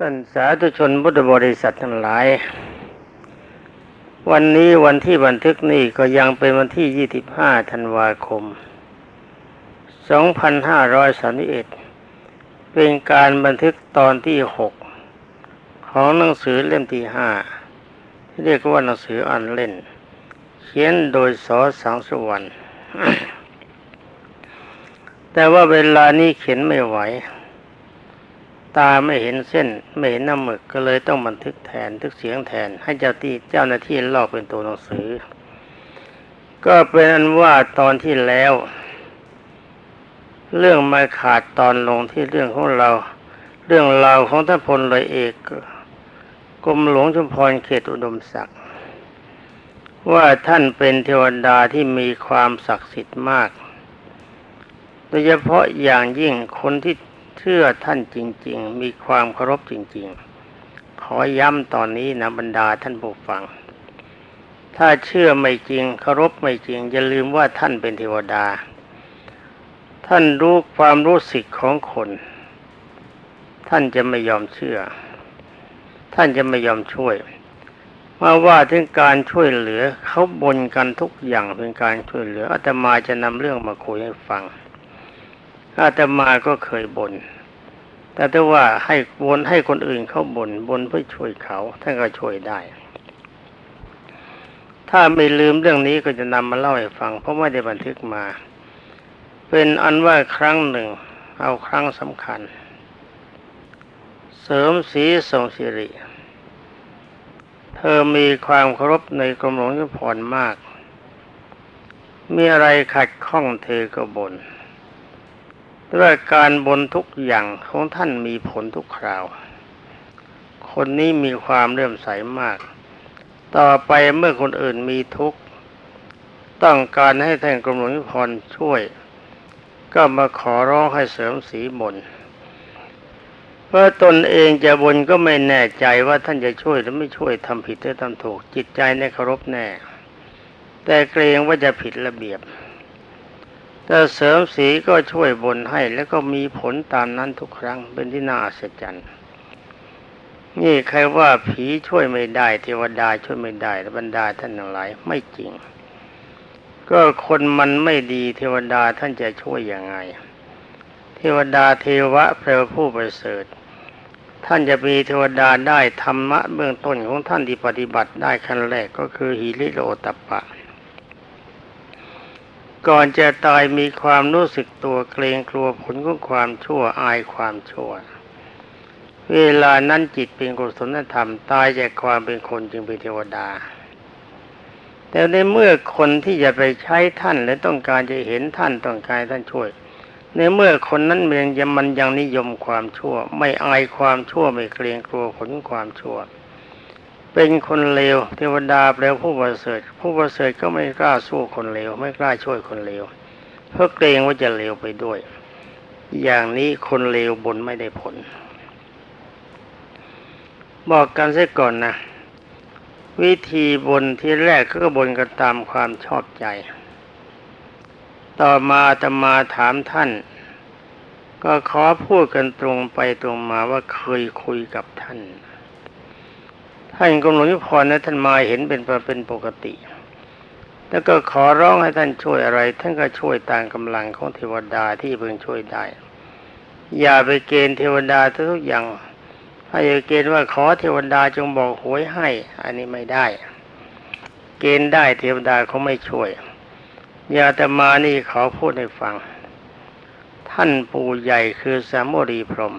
ท่านสาธุชนพุทธบริษัททั้งหลาย วันนี้วันที่บันทึกนี้ก็ยังเป็นวันที่ 25 ธันวาคม 2531 เป็นการบันทึกตอนที่ 6 ของหนังสือเล่มที่5ที่เรียกว่าหนังสืออันเล่น เขียนโดยสอสังสุวรรณแต่ว่าเวลานี้เขียนไม่ไหว ตาไม่เห็นเส้น ไม่เห็นน้ำหมึกก็เลยต้องบันทึกแทนทึกเสียงแทน ให้เจ้าที่เจ้าหน้าที่ลอกเป็นตัวหนังสือ ก็เป็นอันว่าตอนที่แล้ว เรื่องมาขาดตอนลงที่เรื่องของเรา เรื่องราวของท่านพลเลยเอกกรมหลวงชุมพรเขตอุดมศักดิ์ว่าท่านเป็นเทวดาที่มีความศักดิ์สิทธิ์มาก โดยเฉพาะอย่างยิ่งคนที่ เชื่อท่านจริง ๆ มีความเคารพจริง ๆ ขอย้ำตอนนี้นะบรรดาท่านผู้ฟัง ถ้าเชื่อไม่จริงเคารพไม่จริง อย่าลืมว่าท่านเป็นเทวดา ท่านรู้ความรู้สึกของคน ท่านจะไม่ยอมเชื่อ ท่านจะไม่ยอมช่วยมาว่าถึงการช่วยเหลือเขาบนกันทุกอย่างเป็นการช่วยเหลืออาตมาจะนำเรื่องมาคุยให้ฟังอาตมาก็เคยบน่น แต่ถ้าว่าให้บนให้คนอื่นเขาบน่นบนเพื่อช่วยเขาท่านก็ช่วยได้ ถ้าไม่ลืมเรื่องนี้ก็จะนำมาเล่าให้ฟัง เพราะไม่ได้บันทึกมา เป็นอันว่าครั้งหนึ่ง เอาครั้งสำคัญ เสริมสีทรงสิริ เธอมีความเคารพในกรมหลวงชุพรมาก มีอะไรขัดข้องเธอก็บน่น แต่ว่าการบนทุกอย่างของท่านมีผลทุกคราว คนนี้มีความเลื่อมใสมาก ต่อไปเมื่อคนอื่นมีทุกข์ ต้องการให้ท่านกรมหลวงพรช่วย ก็มาขอร้องให้เสริมสีบนเพราะตนเองจะบนก็ไม่แน่ใจว่าท่านจะช่วยหรือไม่ช่วยทำผิดหรือทำถูกจิตใจในเคารพแน่ แต่เกรงว่าจะผิดระเบียบ แต่เสริมสีก็ช่วยบนให้แล้วก็มีผลตามนั้นทุกครั้งเป็นที่น่าอัศจรรย์นี่ใครว่าผีช่วยไม่ได้เทวดาช่วยไม่ได้บรรดาท่านทั้งหลายไม่จริง ก็คนมันไม่ดีเทวดาท่านจะช่วยยังไง เทวดาเทวะแปลผู้ประเสริฐ ท่านจะมีเทวดาได้ธรรมะเบื้องต้นของท่านที่ปฏิบัติได้ขั้นแรกก็คือหิริโอตปะ ก่อนจะตายมีความรู้สึกตัวเกรงกลัวผลของความชั่วอายความชั่ว เวลานั้นจิตเป็นกุศลธรรม ตายจากความเป็นคนจึงเป็นเทวดา แต่ในเมื่อคนที่จะไปใช้ท่านและต้องการจะเห็นท่านต้องการท่านช่วย ในเมื่อคนนั้นมันยังมันยังนิยมความชั่ว ไม่อายความชั่วไม่เกรงกลัวผลความชั่ว เป็นคนเลวเทวดาแปลผู้ประเสริฐ ผู้ประเสริฐก็ไม่กล้าสู้คนเลวไม่กล้าช่วยคนเลวเพราะเกรงว่าจะเลวไปด้วย อย่างนี้คนเลวบนไม่ได้ผล บอกกันซะก่อนนะ วิธีบนที่แรกก็บนกันตามความชอบใจ ต่อมาตมาถามท่าน ก็ขอพูดกันตรงไปตรงมาว่าเคยคุยกับท่าน ท่านกรมหลวงยุพรนะท่านมาเห็นเป็นเป็นปกติ แล้วก็ขอร้องให้ท่านช่วยอะไร ท่านก็ช่วยตามกำลังของเทวดาที่เพิ่งช่วยได้ อย่าไปเกณฑ์เทวดาทุกอย่างถ้าอย่าเกณฑ์ว่าขอเทวดาจงบอกหวยให้ อันนี้ไม่ได้ เกณฑ์ได้เทวดาเขาไม่ช่วยอย่าแต่มานี่ขอพูดให้ฟัง ท่านปู่ใหญ่คือสามโมรีพรหม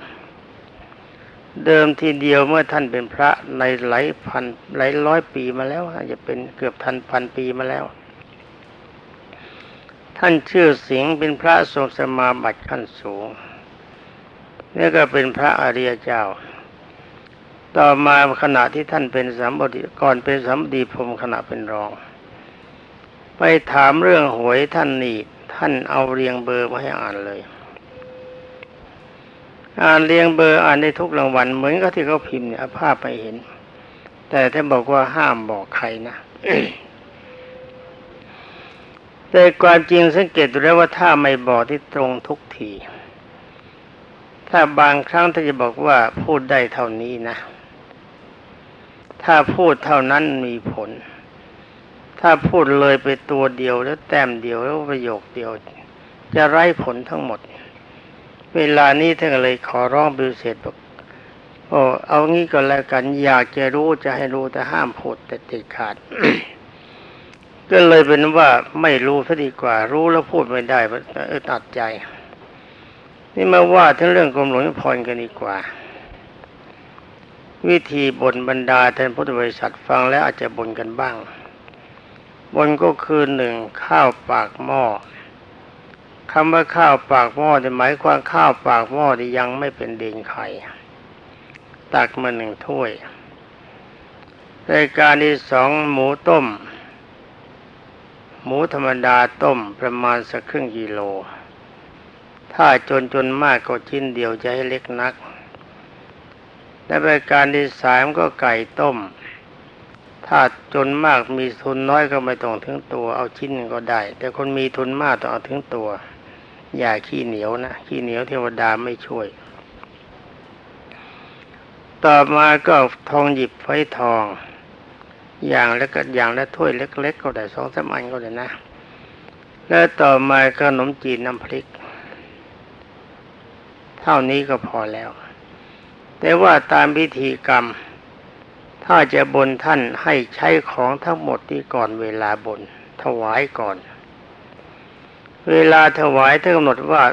เดิมทีเดียวเมื่อท่านเป็นพระในหลายพันหลายร้อยปีมาแล้วอาจจะเป็นเกือบทันพันปีมาแล้ว ท่านชื่อสิงห์เป็นพระทรงสมาบัติขั้นสูงนี่ก็เป็นพระอริยเจ้า ต่อมาขณะที่ท่านเป็นสามบดีก่อนเป็นสามบดีพรมขณะเป็นรอง ไปถามเรื่องหวยท่านนี่ท่านเอาเรียงเบอร์มาให้อ่านเลย อ่านเรียงเบอร์อ่านได้ทุกรางวัลเหมือนกับที่เขาพิมพ์เนี่ยภาพไปเห็น แต่ท่านบอกว่าห้ามบอกใครนะแต่ความจริงสังเกตดูแล้วว่าถ้าไม่บอกที่ตรงทุกที ถ้าบางครั้งถ้านจะบอกว่าพูดได้เท่านี้นะ ถ้าพูดเท่านั้นมีผล ถ้าพูดเลยไปตัวเดียวแล้วแต้มเดียวแล้วประโยคเดียว จะไร้ผลทั้งหมด เวลานี้ท่านเลยขอร้องบิวเสร็จบอกโอ้เอางี้ก็แล้วกัน อยากจะรู้จะให้รู้แต่ห้ามพูดแต่เด็ดขาด ก็เลยเป็นว่าไม่รู้ซะดีกว่า รู้แล้วพูดไม่ได้มันอึดอัดใจ นี่มาว่าถึงเรื่องกรมหลวงพรกันดีกว่า วิธีบนบรรดาท่านพุทธบริษัทฟังแล้วอาจจะบนกันบ้างบนก็คือหนึ่งข้าวปากหม้อ คำว่าข้าวปากหม้อจะหมายความข้าวปากหม้อที่ยังไม่เป็นเด่นไข่ตักมาหนึ่งถ้วยรายการที่สองหมูต้ม หมูธรรมดาต้มประมาณสักครึ่งกิโล ถ้าจนจนมากก็ชิ้นเดียวจะให้เล็กนักและรายการที่สามก็ไก่ต้ม ถ้าจนมากมีทุนน้อยก็ไม่ต้องถึงตัว เอาชิ้นก็ได้ แต่คนมีทุนมากต้องเอาถึงตัว อย่าขี้เหนียวนะขี้เหนียวเทวดาไม่ช่วย ต่อมาก็ทองหยิบไฟทอง อย่างแล้วก็อย่างละถ้วยเล็ก ๆ ก็ได้สองสามอันก็ได้นะ แล้วต่อมาขนมจีนน้ำพริก เท่านี้ก็พอแล้ว แต่ว่าตามพิธีกรรม ถ้าจะบนท่านให้ใช้ของทั้งหมดที่ก่อนเวลาบนถวายก่อน เวลาถวายท่านกำหนดว่า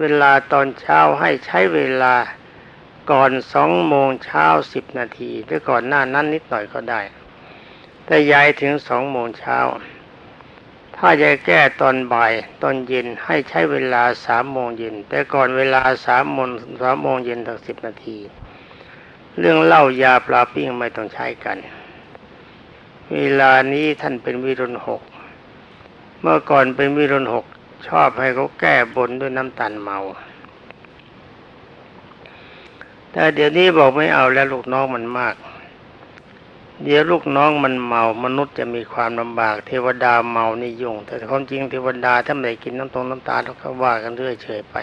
เวลาตอนเช้าให้ใช้เวลาก่อนสองโมงเช้าสิบนาทีหรือก่อนหน้านั้นนิดหน่อยก็ได้ แต่ย้ายถึงสองโมงเช้า ถ้าจะแก้ตอนบ่ายตอนเย็นให้ใช้เวลาสามโมงเย็น แต่ก่อนเวลาสามโมงสามโมงเย็นถึงสิบนาที เรื่องเหล้ายาปลาปิ้งไม่ต้องใช้กัน เวลานี้ท่านเป็นวิรุณหก เมื่อก่อนเป็นวิรุณหก ชอบให้เขาแก้บนด้วยน้ำตาลเมา แต่เดี๋ยวนี้บอกไม่เอาแล้วลูกน้องมันมาก เดี๋ยวลูกน้องมันเมามนุษย์จะมีความลำบากเทวดาเมานี่ยุ่ง แต่ความจริงเทวดาถ้าไม่กินน้ำตรงน้ำตาลเขาก็ว่ากันเรื่อยเฉยไป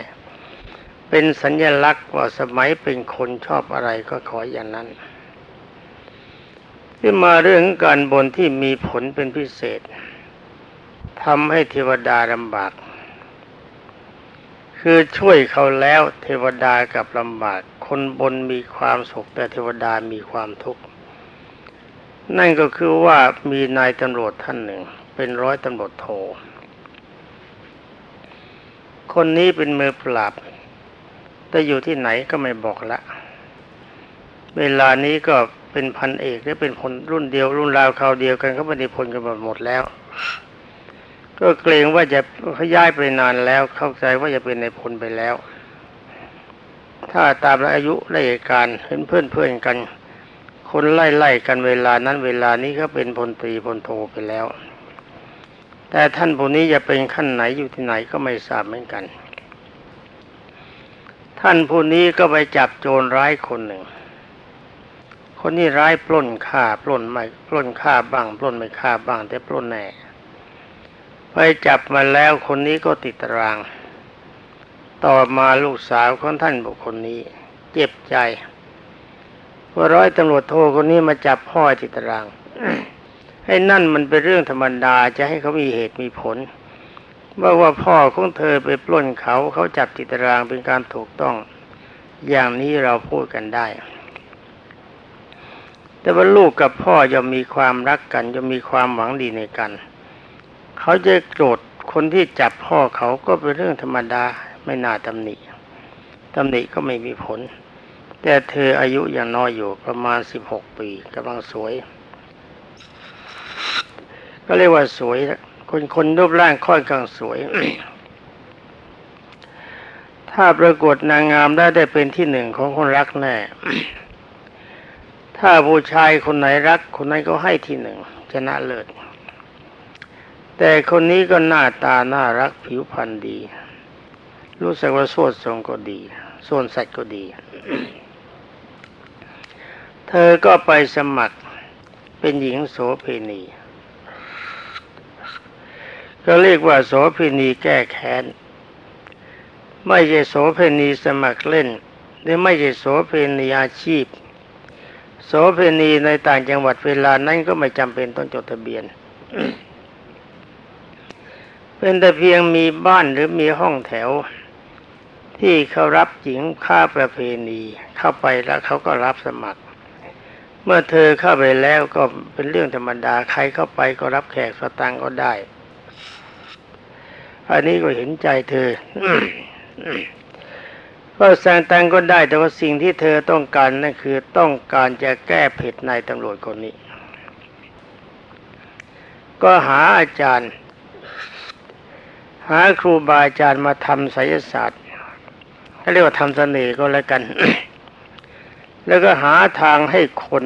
เป็นสัญญลักษณ์ว่าสมัยเป็นคนชอบอะไรก็ขออย่างนั้นที่มาเรื่องการบนที่มีผลเป็นพิเศษทำให้เทวดาลำบาก คือช่วยเขาแล้วเทวดากับลำบาก คนบนมีความสุขแต่เทวดามีความทุกข์ นั่นก็คือว่ามีนายตำรวจท่านหนึ่ง เป็นร้อยตำรวจโท คนนี้เป็นมือปราบแต่อยู่ที่ไหนก็ไม่บอกละ เวลานี้ก็เป็นพันเอกหรือเป็นพลรุ่นเดียวรุ่นราวคราวเดียวกันก็ไม่ได้พลกันหมดแล้ว ก็เกรงว่าจะเขาย้ายไปนานแล้ว เข้าใจว่าจะเป็นในพลไปแล้ว ถ้าตามอายุไล่การเห็นเพื่อนเพื่อนกัน คนไล่ไล่กันเวลานั้นเวลานี้ก็เป็นพลตรีพลโทไปแล้ว แต่ท่านผู้นี้จะเป็นขั้นไหนอยู่ที่ไหนก็ไม่ทราบเหมือนกัน ท่านผู้นี้ก็ไปจับโจรร้ายคนหนึ่ง คนนี้ร้ายปล้นฆ่าปล้นไม่ปล้นฆ่าบ้าง ปล้นไม่ฆ่าบ้าง แต่ปล้นแน่ ไปจับมาแล้วคนนี้ก็ติดตาราง ต่อมาลูกสาวของท่านบุคคลนี้ เจ็บใจว่าร้อยตำรวจโทคนนี้มาจับพ่อติดตาราง ให้นั่นมันเป็นเรื่องธรรมดาจะให้เขามีเหตุมีผลว่าว่าพ่อของเธอไปปล้นเขาเขาจับติดตารางเป็นการถูกต้อง อย่างนี้เราพูดกันได้ แต่ว่าลูกกับพ่อย่อมมีความรักกันย่อมมีความหวังดีในกัน เขาจะโกรธคนที่จับพ่อเขาก็เป็นเรื่องธรรมดาไม่น่าตำหนิตำหนิก็ไม่มีผล แต่เธออายุยังน้อยอยู่ประมาณสิบหกปีกำลังสวย ก็เรียกว่าสวยคนคนรูปร่างค่อนข้างสวย ถ้าประกวดนางงามได้ได้เป็นที่หนึ่งของคนรักแน่ ถ้าผู้ชายคนไหนรัก คนนั้นก็ให้ที่หนึ่งชนะเลิศ แต่คนนี้ก็หน้าตาน่ารักผิวพรรณดี รู้สึกว่าสวดทรงก็ดีส่วนสัตว์ก็ดี เธอก็ไปสมัครเป็นหญิงโสเพณี ก็เรียกว่าโสเพณีแก้แค้น ไม่ใช่โสเพณีสมัครเล่น หรือไม่ใช่โสเพณีอาชีพ โสเพณีในต่างจังหวัดเวลานั้นก็ไม่จำเป็นต้องจดทะเบียน เป็นแต่เพียงมีบ้านหรือมีห้องแถว ที่เขารับหญิงค่าประเพณีเข้าไปแล้วเขาก็รับสมัคร เมื่อเธอเข้าไปแล้วก็เป็นเรื่องธรรมดาใครเข้าไปก็รับแขกสตางค์ก็ได้ อันนี้ก็เห็นใจเธอก็สั่งตังก็ได้ แต่ว่าสิ่งที่เธอต้องการนั่นคือต้องการจะแก้เผ็ดในตำรวจคนนี้ ก็หาอาจารย์ หาครูบาอาจารย์มาทำไสยศาสตร์เรียกว่าทำเสน่ห์ก็แล้วกัน แล้วก็หาทางให้คน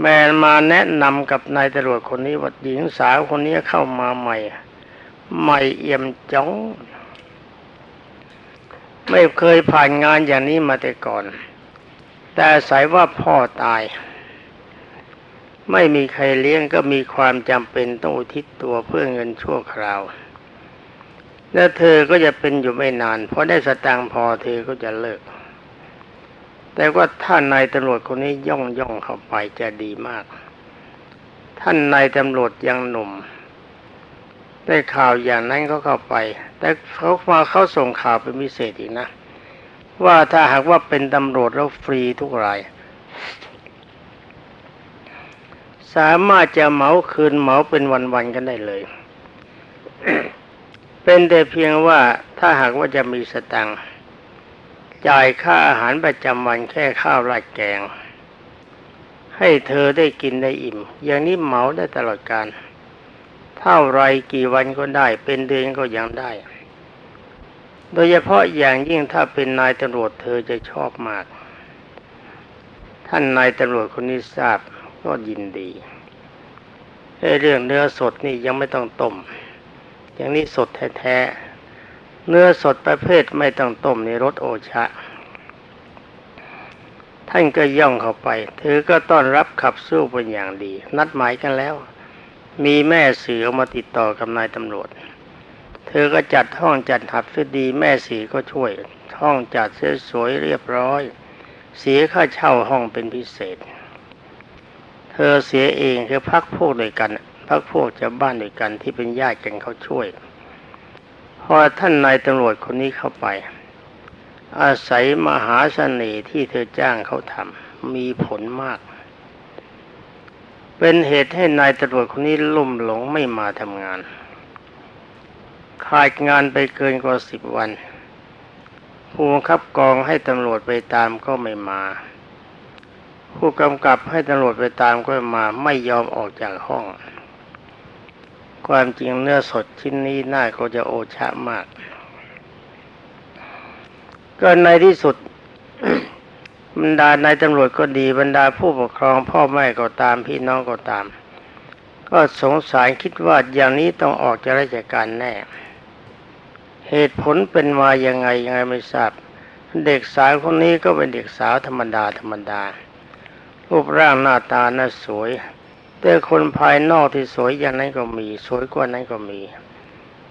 แมนมาแนะนำกับนายตำรวจคนนี้ว่าหญิงสาวคนนี้เข้ามาใหม่ ใหม่เอี่ยมจ้อง ไม่เคยผ่านงานอย่างนี้มาแต่ก่อน แต่อายว่าพ่อตาย ไม่มีใครเลี้ยงก็มีความจำเป็นต้องอุทิศตัวเพื่อเงินชั่วคราว แล้วเธอก็จะเป็นอยู่ไม่นานเพราะได้สตางค์พอเธอก็จะเลิก แต่ว่าถ้านายตำรวจคนนี้ย่องย่องเข้าไปจะดีมาก ท่านนายตำรวจยังหนุ่ม ได้ข่าวอย่างนั้นเขาเข้าไป แต่เขามาเขาส่งข่าวเป็นพิเศษอีกนะ ว่าถ้าหากว่าเป็นตำรวจแล้วฟรีทุกรายสามารถจะเหมาคืนเหมาเป็นวันๆกันได้เลย เป็นแต่เพียงว่าถ้าหากว่าจะมีสตังค์จ่ายค่าอาหารประจำวันแค่ข้าวราดแกง ให้เธอได้กินได้อิ่ม อย่างนี้เหมาได้ตลอดการ เท่าไรกี่วันก็ได้ เป็นเดือนก็ยังได้ โดยเฉพาะอย่างยิ่งถ้าเป็นนายตำรวจเธอจะชอบมาก ท่านนายตำรวจคนนี้ทราบก็ยินดีเรื่องเนื้อสดนี่ยังไม่ต้องต้ม อย่างนี้สดแท้ๆ เนื้อสดประเภทไม่ต้องต้มในรสโอชะ ท่านก็ย่องเข้าไป เธอก็ต้อนรับขับสู้เป็นอย่างดี นัดหมายกันแล้ว มีแม่สื่อมาติดต่อกับนายตำรวจ เธอก็จัดห้องจัดหับเสดีแม่สื่อก็ช่วย ห้องจัดเสียสวยเรียบร้อย เสียค่าเช่าห้องเป็นพิเศษ เธอเสียเองคือพักพวกด้วยกัน พักพวกจากบ้านด้วยกันที่เป็นญาติกันเขาช่วย พอท่านนายตำรวจคนนี้เข้าไป อาศัยมหาเสน่ห์ที่เธอจ้างเขาทำมีผลมาก เป็นเหตุให้นายตำรวจคนนี้ลุ่มหลงไม่มาทำงาน ขาดงานไปเกินกว่าสิบวันผู้บังคับกองให้ตำรวจไปตามก็ไม่มา ผู้กำกับให้ตำรวจไปตามก็ไม่มาไม่ยอมออกจากห้อง ความจริงเนื้อสดชิ้นนี้น่าก็จะโอชะมาก ก็ในที่สุดบรรดานายตำรวจก็ดีบรรดาผู้ปกครองพ่อแม่ก็ตามพี่น้องก็ตาม ก็สงสารคิดว่าอย่างนี้ต้องออกจากราชการแน่ เหตุผลเป็นมายังไงยังไงไม่ทราบ เด็กสาวคนนี้ก็เป็นเด็กสาวธรรมดาธรรมดารูปร่างหน้าตาน่าสวย แต่คนภายนอกที่สวยอย่างนั้นก็มี สวยกว่านั้นก็มี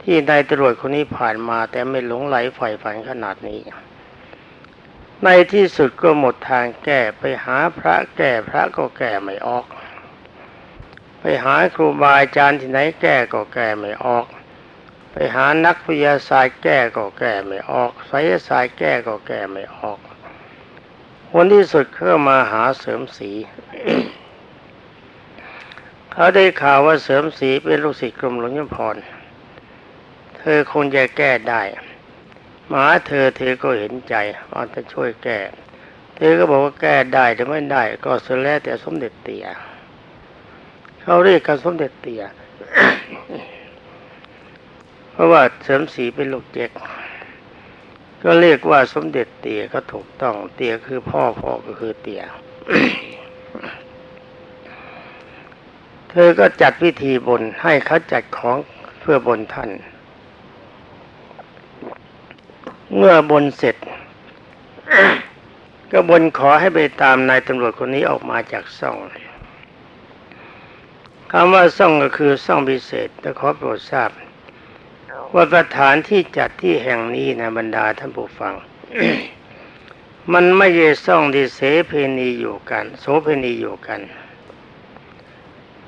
ที่นายตำรวจคนนี้ผ่านมา แต่ไม่หลงไหลใฝ่ฝันขนาดนี้ ในที่สุดก็หมดทางแก้ไปหาพระแก้พระก็แก้ไม่ออก ไปหาครูบาอาจารย์ที่ไหนแก้ก็แก้ไม่ออก ไปหานักวิทยาศาสตร์แก้ก็แก้ไม่ออกไสยศาสตร์แก้ก็แก้ไม่ออกคนที่สุดเข้ามาหาเสริมสี เขาได้ข่าวว่าเสริมสีเป็นลูกศิษย์กรมหลวงยมพร เธอคงจะแก้ได้ หมาเธอเธอก็เห็นใจว่าจะช่วยแก้ เธอก็บอกว่าแก้ได้หรือไม่ได้ ก็สุดแล้วแต่สมเด็จเตี่ยเขาเรียกกันสมเด็จเตี่ยเพราะว่าเสริมสีเป็นลูกเจ็กก็เรียกว่าสมเด็จเตี่ยก็ถูกต้องเตี่ยคือพ่อพ่อก็คือเตี่ย เธอก็จัดพิธีบนให้เขาจัดของเพื่อบนท่าน เมื่อบนเสร็จ ก็บนขอให้ไปตามนายตำรวจคนนี้ออกมาจากซ่องคำว่าซ่องก็คือซ่องพิเศษแต่ขอโปรดทราบ ว่าสถานที่จัดที่แห่งนี้นะบรรดาท่านผู้ฟัง มันไม่ใช่ซ่องที่เสเพณีอยู่กัน โสเพณีอยู่กัน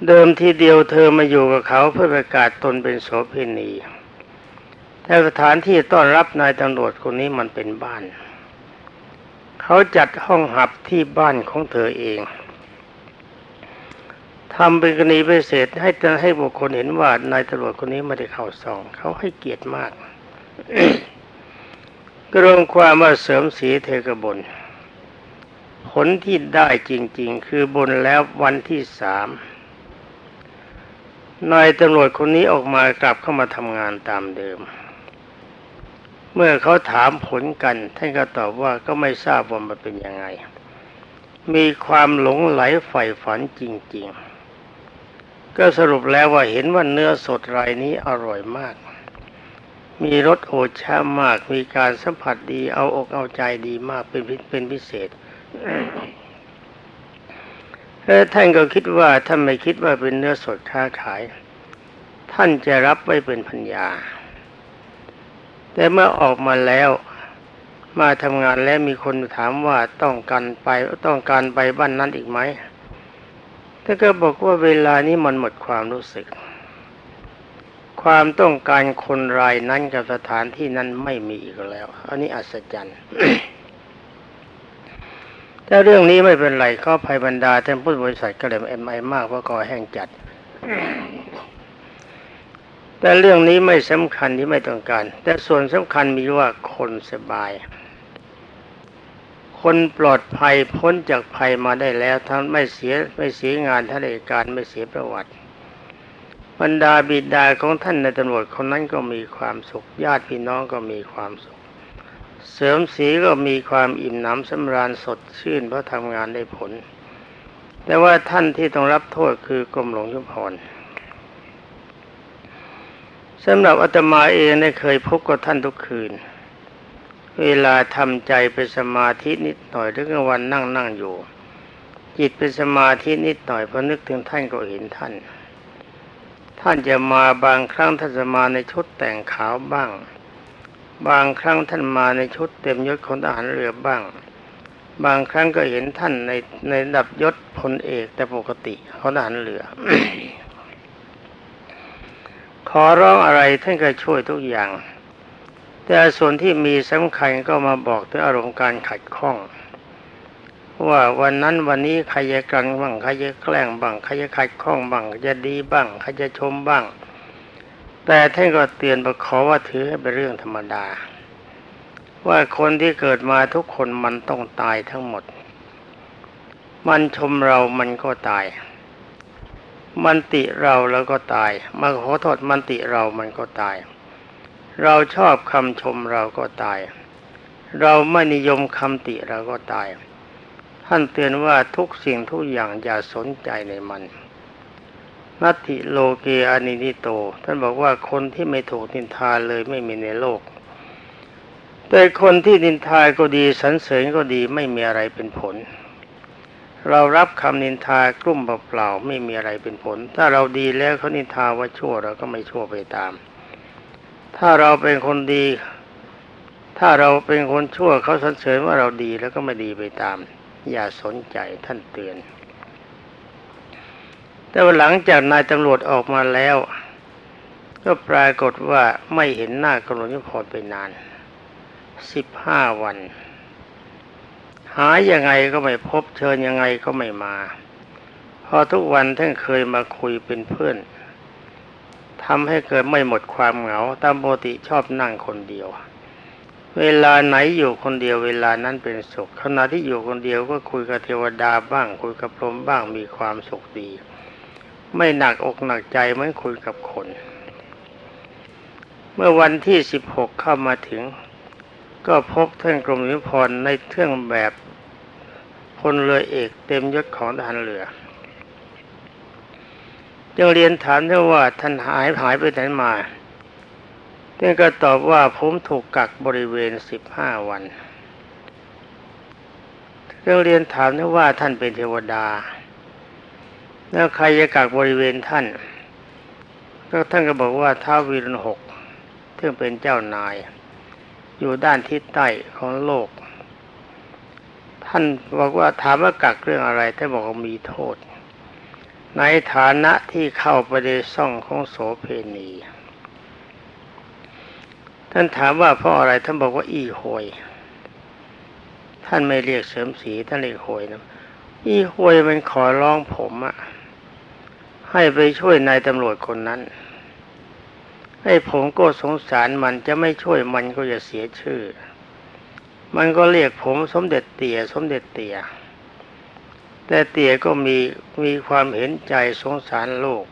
เดิมทีเดียวเธอมาอยู่กับเขาเพื่อประกาศตนเป็นโสเพณีแต่สถานที่ต้อนรับนายตำรวจคนนี้มันเป็นบ้าน เขาจัดห้องหับที่บ้านของเธอเองทำเป็นกรณีพิเศษให้ให้บุคคลเห็นว่านายตำรวจคนนี้ไม่ได้เข้าซอง เขาให้เกียรติมากกรวมความว่าเสริมสีเทกบนผลที่ได้จริง ๆ คือบนแล้ววันที่สาม นายตำรวจคนนี้ออกมากลับเข้ามาทำงานตามเดิม เมื่อเขาถามผลกันท่านก็ตอบว่าก็ไม่ทราบว่ามันเป็นยังไง มีความหลงไหลใฝ่ฝันจริง ๆ ก็สรุปแล้วว่าเห็นว่าเนื้อสดรายนี้อร่อยมาก มีรสโอชามาก มีการสัมผัสดีเอาอกเอาใจดีมากเป็นพิเป็นพิเศษ เออท่านก็คิดว่าท่านไม่คิดว่าเป็นเนื้อสดค้าขาย ท่านจะรับไว้เป็นพัญญา แต่เมื่อออกมาแล้วมาทำงานแล้วมีคนถามว่าต้องการไปต้องการไปบ้านนั้นอีกไหมท่านก็บอกว่าเวลานี้มันหมดความรู้สึก ความต้องการคนรายนั้นกับสถานที่นั้นไม่มีอีกแล้ว อันนี้อัศจรรย์ แต่เรื่องนี้ไม่เป็นไรก็ภัยบรรดาท่านผู้บริษัทก็เลยเอ็มไอมากเพราะกอแห้งจัด แต่เรื่องนี้ไม่สำคัญที่ไม่ต้องการ แต่ส่วนสำคัญมีว่าคนสบาย คนปลอดภัยพ้นจากภัยมาได้แล้วทั้งไม่เสียไม่เสียงานท่านเอกการไม่เสียประวัติบรรดาบิดาของท่านในตำรวจคนนั้นก็มีความสุขญาติพี่น้องก็มีความสุข เสริมสีก็มีความอิ่มหนำสำราญสดชื่นเพราะทำงานได้ผล แต่ว่าท่านที่ต้องรับโทษคือกรมหลวงชุพรสำหรับอาตมาเองได้เคยพบกับท่านทุกคืน เวลาทำใจเป็นสมาธินิดหน่อยหรือกลางวันนั่งนั่งอยู่ จิตเป็นสมาธินิดหน่อยพอนึกถึงท่านก็เห็นท่าน ท่านจะมาบางครั้งท่านจะมาในชุดแต่งขาวบ้าง บางครั้งท่านมาในชุดเต็มยศของทหารเรือบ้าง บางครั้งก็เห็นท่านในในดับยศพลเอกแต่ปกติของทหารเรือ ขอร้องอะไรท่านก็ช่วยทุกอย่าง แต่ส่วนที่มีสำคัญก็มาบอกถึงอารมณ์การขัดข้องว่าวันนั้นวันนี้ใครจะกลันบ้างใครจะแกล้งบ้างใครจะขัดข้องบ้างจะดีบ้างใครจะชมบ้าง แต่ท่านก็เตือนประขอว่าถือให้เป็นเรื่องธรรมดา ว่าคนที่เกิดมาทุกคนมันต้องตายทั้งหมด มันชมเรามันก็ตาย มันติเราแล้วก็ตายมาขอโทษมันติเรามันก็ตาย เราชอบคำชมเราก็ตาย เราไม่นิยมคำติเราก็ตาย ท่านเตือนว่าทุกสิ่งทุกอย่างอย่าสนใจในมัน นัตติโลเกอานินิโต ท่านบอกว่าคนที่ไม่ถูกนินทาเลยไม่มีในโลก แต่คนที่นินทาก็ดีสรรเสริญก็ดีไม่มีอะไรเป็นผล เรารับคำนินทากลุ่มเปล่าๆไม่มีอะไรเป็นผล ถ้าเราดีแล้วเขานินทาว่าชั่วเราก็ไม่ชั่วไปตาม ถ้าเราเป็นคนดี ถ้าเราเป็นคนชั่วเขาสรรเสริญว่าเราดีแล้วก็ไม่ดีไปตาม อย่าสนใจท่านเตือน แต่ว่าหลังจากนายตำรวจออกมาแล้ว ก็ปรากฏว่าไม่เห็นหน้ากรมยุพรไปนานสิบห้าวัน หายังไงก็ไม่พบเชิญยังไงก็ไม่มาพอทุกวันท่านเคยมาคุยเป็นเพื่อนทำให้เกิดไม่หมดความเหงา ตามปกติชอบนั่งคนเดียว เวลาไหนอยู่คนเดียวเวลานั้นเป็นสุขขณะที่อยู่คนเดียวก็คุยกับเทวดาบ้าง คุยกับพรหมบ้างมีความสุขดี ไม่หนักอกหนักใจเหมือนคุยกับคน เมื่อวันที่สิบหกเข้ามาถึง ก็พบท่านกรมยุพรในเครื่องแบบพลเรือเอกเต็มยศของทหารเรือจึงเรียนถามท่านว่าท่านหายหายไปไหนมาท่านก็ตอบว่าผมถูกกักบริเวณสิบห้าวันจึงเรียนถามท่านว่าท่านเป็นเทวดา แล้วใครจะกักบริเวณท่านก็ท่านก็บอกว่าท้าววีรนหกซึ่งเป็นเจ้านาย อยู่ด้านทิศใต้ของโลก ท่านบอกว่าถามว่ากักเรื่องอะไรท่านบอกว่ามีโทษ ในฐานะที่เข้าไปในซ่องของโสเพณีท่านถามว่าเพราะอะไรท่านบอกว่าอีโหย ท่านไม่เรียกเสริมสีท่านเรียกโหยนะอีโหยมันขอร้องผมอะ ให้ไปช่วยนายตำรวจคนนั้น ให้ผมก็สงสารมันจะไม่ช่วยมันก็จะเสียชื่อ มันก็เรียกผมสมเด็จเตี่ยสมเด็จเตี่ยแต่เตี่ยก็มีมีความเห็นใจสงสารโลก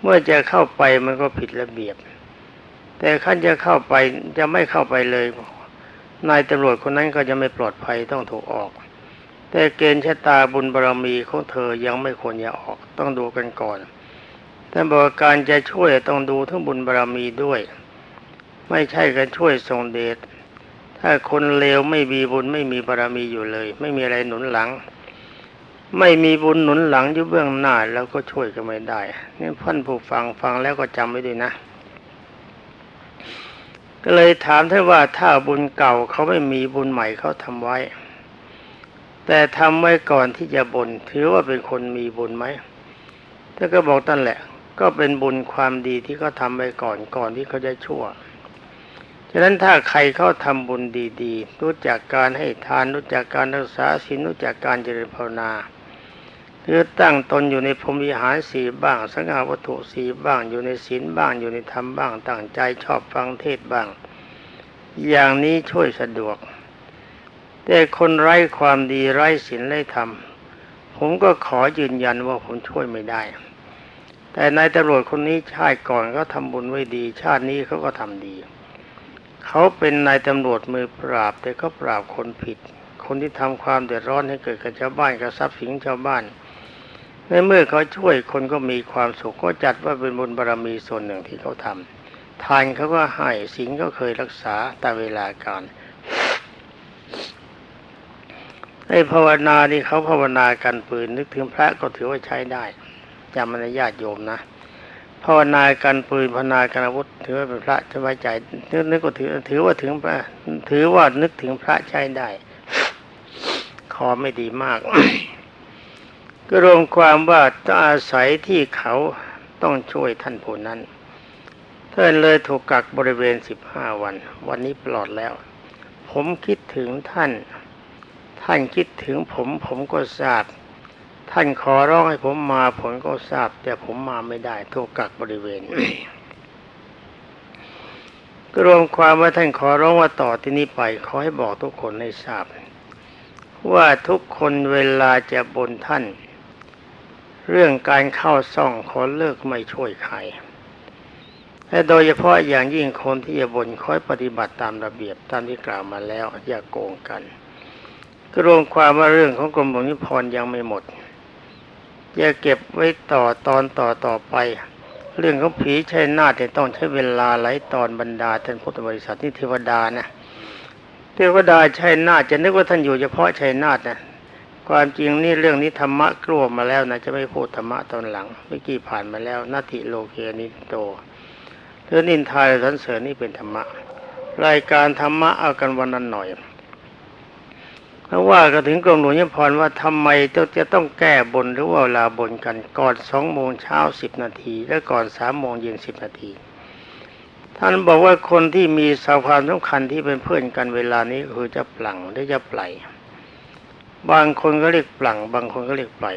เมื่อจะเข้าไปมันก็ผิดระเบียบ แต่ขั้นจะเข้าไปจะไม่เข้าไปเลย นายตำรวจคนนั้นก็จะไม่ปลอดภัยต้องถูกออก แต่เกณฑ์ชะตาบุญบารรมีของเธอยังไม่ควรจะออกต้องดูกันก่อนท่บอกว่าการจะช่วยต้องดูทั้งบุญบารรมีด้วย ไม่ใช่การช่วยทรงเดชถ้าคนเลวไม่มีบุญไม่มีบารรมีอยู่เลย ไม่มีอะไรหนุนหลัง ไม่มีบุญหนุนหลังอยู่เบื้องหน้าแล้วก็ช่วยกันไม่ได้นี่ท่านผู้ฟังฟังแล้วก็จำไว้ด้วยนะก็เลยถามท่านว่าถ้าบุญเก่าเขาไม่มีบุญใหม่เขาทำไว้ แต่ทำไว้ก่อนที่จะบนถือว่าเป็นคนมีบุญไหมท่านก็บอกนั่นแหละ ก็เป็นบุญความดีที่เขาทำไว้ก่อนก่อนที่เขาจะชั่วฉะนั้นถ้าใครเขาทำบุญดีๆ รู้จักการให้ทานรู้จักการรักษาศีลรู้จักการเจริญภาวนาหรือตั้งตนอยู่ในพรหมวิหารสีบ้าง สังฆาวัตถุสีบ้าง อยู่ในศีลบ้าง อยู่ในธรรมบ้าง ตั้งใจชอบฟังเทศบ้าง อย่างนี้ช่วยสะดวก แต่คนไร้ความดีไร้ศีลไร้ธรรม ผมก็ขอยืนยันว่าผมช่วยไม่ได้ แต่นายตำรวจคนนี้ชาติก่อนเขาทำบุญไว้ดี ชาตินี้เขาก็ทำดี เขาเป็นนายตำรวจมือปราบ แต่ก็ปราบคนผิด คนที่ทำความเดือดร้อนให้เกิดกับชาวบ้านกับทรัพย์สินชาวบ้านในเมื่อเขาช่วยคนก็มีความสุขก็จัดว่าเป็นบุญบารรมีส่วนหนึ่งที่เขาทำทานเขาก็ให้สิงก็เคยรักษาตามเวลาการ ไอ้ภาวนานี่เขาภาวนากันปืนนึกถึงพระก็ถือว่าใช้ได้จำมันญาติโยมนะภาวนากันปืนภาวนากันอาวุธ ถือว่าเป็นพระจะไว้ใจนึกนึกก็ถือถือว่าถึงพระถือว่านึกถึงพระใช้ได้คอไม่ดีมาก ก็รวมความว่าต้องอาศัยที่เขาต้องช่วยท่านผู้นั้นท่านเลยถูกกักบริเวณสิบห้าวัน วันนี้ปลอดแล้ว ผมคิดถึงท่าน ท่านคิดถึงผมผมก็ทราบ ท่านขอร้องให้ผมมาผมก็ทราบ แต่ผมมาไม่ได้ถูกกักบริเวณกรวมความว่าท่านขอร้องว่าต่อที่นี้ไปขอให้บอกทุกคนให้ทราบ ว่าทุกคนเวลาจะบนท่าน เรื่องการเข้าซ่องขอเลิกไม่ช่วยใครและโดยเฉพาะอย่างยิ่งคนที่จะบนคอยปฏิบัติตามระเบียบตามที่กล่าวมาแล้วอย่าโกงกัน ก็รวมความว่าเรื่องของกรมหลวงนิพนธ์ยังไม่หมดอย่าเก็บไว้ต่อตอนต่อต่อไป เรื่องของผีใช้นาฏเนี่ยต้องใช้เวลาหลายตอนบรรดาท่านพุทธบริษัทนี่เทวดานะเทวดาใช้นาฏจะนึกว่าท่านอยู่เฉพาะใช้นาฏนะความจริงนี่เรื่องนี้ธรรมะกลัวมาแล้วนะจะไม่พูดธรรมะตอนหลังเมื่อกี้ผ่านมาแล้วนาทิโลเกนิโตเรื่องนินทาและสรรเสริญนี่เป็นธรรมะ รายการธรรมะเอากันวันนั้นหน่อย เพราะว่าก็ถึงกรมหลวงยมพรว่าทำไมต้องจะต้องแก้บนหรือว่าเวลาบนกันก่อนสองโมงเช้าสิบนาที และก่อนสามโมงเย็นสิบนาทีท่านบอกว่าคนที่มีสาความสำคัญที่เป็นเพื่อนกันเวลานี้คือจะปลังหรือจะปล่อยบางคนก็เรียกปลังบางคนก็เรียกปล่อย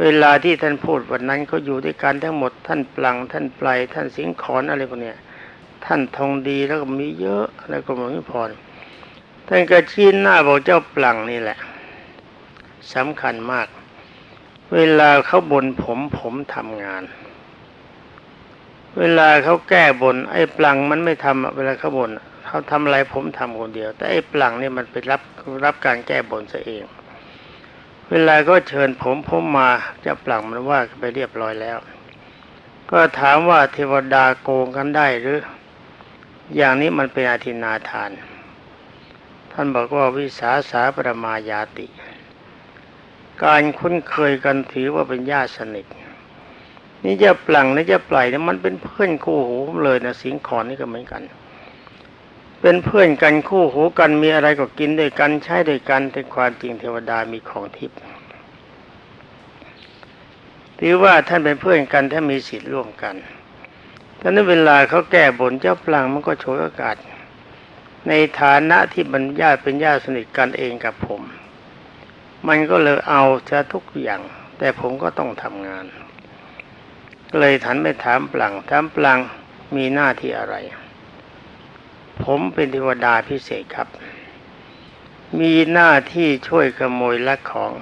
เวลาที่ท่านพูดวันนั้นเขาอยู่ด้วยกันทั้งหมด ท่านปลัง ท่านปล่อยท่านสิงขอนอะไรพวกเนี้ยท่านทองดีแล้วก็มีเยอะแล้วก็หลวงพ่อ ท่านก็ชี้หน้าบอกเจ้าปลังนี่แหละสำคัญมาก เวลาเขาบนผมผมทำงาน เวลาเขาแก้บน ไอ้ปลังมันไม่ทำเวลาเขาบนเขาทำอะไรผมทำคนเดียว แต่ไอ้ปลังนี่มันไปรับรับการแก้บนซะเอง เวลาก็เชิญผมผมมาเจ้าปลังมันว่าไปเรียบร้อยแล้ว ก็ถามว่าเทวดาโกงกันได้หรือ อย่างนี้มันเป็นอาทินาทาน ท่านบอกว่าวิสาสาประมายาติ การคุ้นเคยกันถือว่าเป็นญาติสนิท นี่จะปลังนี่จะปล่อยนี่มันเป็นเพื่อนคู่หูเลยนะสิงขอนนี่ก็เหมือนกัน เป็นเพื่อนกันคู่หูกันมีอะไรก็กินด้วยกันใช้ด้วยกันแต่ความจริงเทวดามีของทิพย์ถือว่าท่านเป็นเพื่อนกันถ้ามีสิทธิ์ร่วมกันตอนนั้นเวลาเขาแก้บนเจ้าปลังมันก็โฉวยโอกาส ในฐานะที่บรรญาติเป็นญาติสนิทกันเองกับผม มันก็เลยเอาจะทุกอย่าง แต่ผมก็ต้องทำงานก็เลยถันไปถามปลังถามปลังมีหน้าที่อะไร ผมเป็นเทวดาพิเศษครับ มีหน้าที่ช่วยขโมยลักของ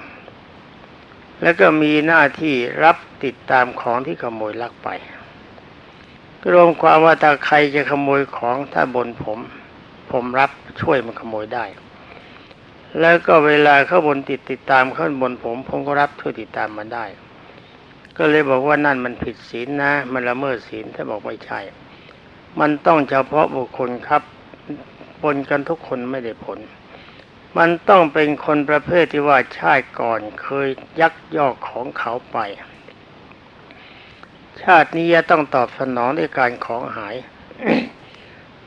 แล้วก็มีหน้าที่รับติดตามของที่ขโมยลักไปรวมความว่าถ้าใครจะขโมยของถ้าบนผม ผมรับช่วยมันขโมยได้ แล้วก็เวลาเข้าบนติดติดตามเข้าบนผมผมก็รับช่วยติดตามมันได้ ก็เลยบอกว่านั่นมันผิดศีลนะ มันละเมิดศีลถ้าบอกไม่ใช่ มันต้องเฉพาะบุคคลครับปนกันทุกคนไม่ได้ผล มันต้องเป็นคนประเภทที่ว่าชาติก่อนเคยยักยอกของเขาไป ชาตินี้จะต้องตอบสนองด้วยการของหาย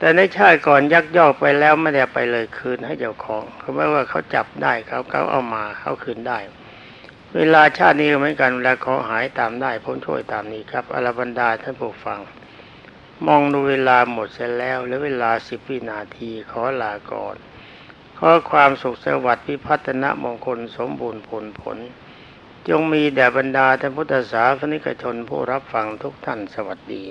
แต่ในชาติก่อนยักยอกไปแล้วไม่ได้ไปเลยคืนให้เจ้าของเขาไม่ว่าเขาจับได้เขาเขาเอามาเขาคืนได้ เวลาชาตินี้เหมือนกันเวลาของหายตามได้พ้นช่วยตามนี้ครับอรบรรดาท่านผู้ฟัง มองดูเวลาหมดเสร็จแล้วเหลือเวลาสิบวินาทีขอลาก่อนขอความสุขสวัสดิ์พิพัฒนมงคลสมบูรณ์ผลผล จงมีแด่บรรดาท่านพุทธศาสนิกชนผู้รับฟังทุกท่านสวัสดี